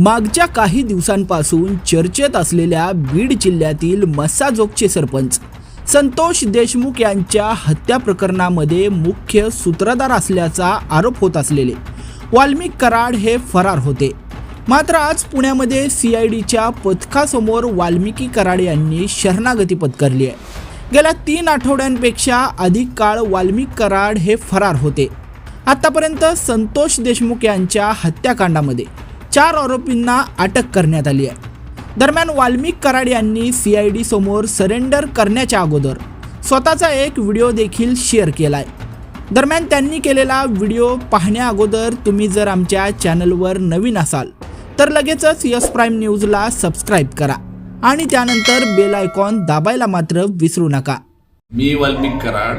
मागच्या काही दिवसांपासून चर्चेत असलेल्या बीड जिल्ह्यातील मस्साजोगचे सरपंच संतोष देशमुख यांच्या हत्या प्रकरणामध्ये मुख्य सूत्रधार असल्याचा आरोप होत असलेले वाल्मिक कराड हे फरार होते. मात्र आज पुण्यामध्ये सी आय डीच्या पथकासमोर वाल्मिकी कराड यांनी शरणागती पत्करली आहे. गेल्या तीन आठवड्यांपेक्षा अधिक काळ वाल्मिक कराड हे फरार होते. आतापर्यंत संतोष देशमुख यांच्या हत्याकांडामध्ये चार आरोपींना अटक करण्यात आली आहे. दरम्यान वाल्मिक कराड यांनी सी आय डी समोर सरेंडर करण्याच्या अगोदर स्वतःचा एक व्हिडिओ देखील शेअर केला आहे दरम्यान त्यांनी केलेला व्हिडिओ पाहण्या अगोदर तुम्ही जर आमच्या चॅनलवर नवीन असाल तर लगेचच यस प्राईम न्यूजला सबस्क्राईब करा आणि त्यानंतर बेल आयकॉन दाबायला मात्र विसरू नका. मी वाल्मिक कराड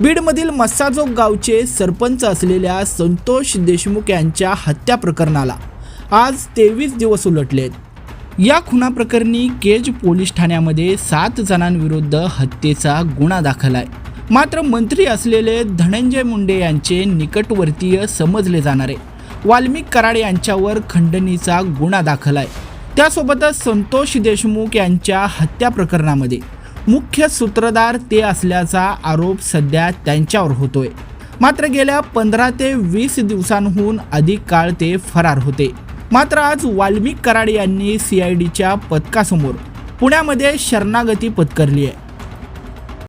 बीडमधील मस्साजोग गावचे सरपंच असलेल्या संतोष देशमुख यांच्या हत्या प्रकरणाला आज तेवीस दिवस उलटलेत. या खुनाप्रकरणी केज पोलीस ठाण्यामध्ये सात जणांविरुद्ध हत्येचा गुन्हा दाखल आहे. मात्र मंत्री असलेले धनंजय मुंडे यांचे निकटवर्तीय समजले जाणारे. वाल्मिक कराड यांच्यावर खंडणीचा गुन्हा दाखल आहे. त्यासोबतच संतोष देशमुख यांच्या हत्या प्रकरणामध्ये मुख्य सूत्रधार ते असल्याचा आरोप सध्या त्यांच्यावर होतोय. मात्र गेल्या पंधरा ते वीस दिवसांहून अधिक काळ ते फरार होते. मात्र आज वाल्मिक कराड यांनी सी आय डीच्या पथकासमोर पुण्यामध्ये शरणागती पत्करली आहे.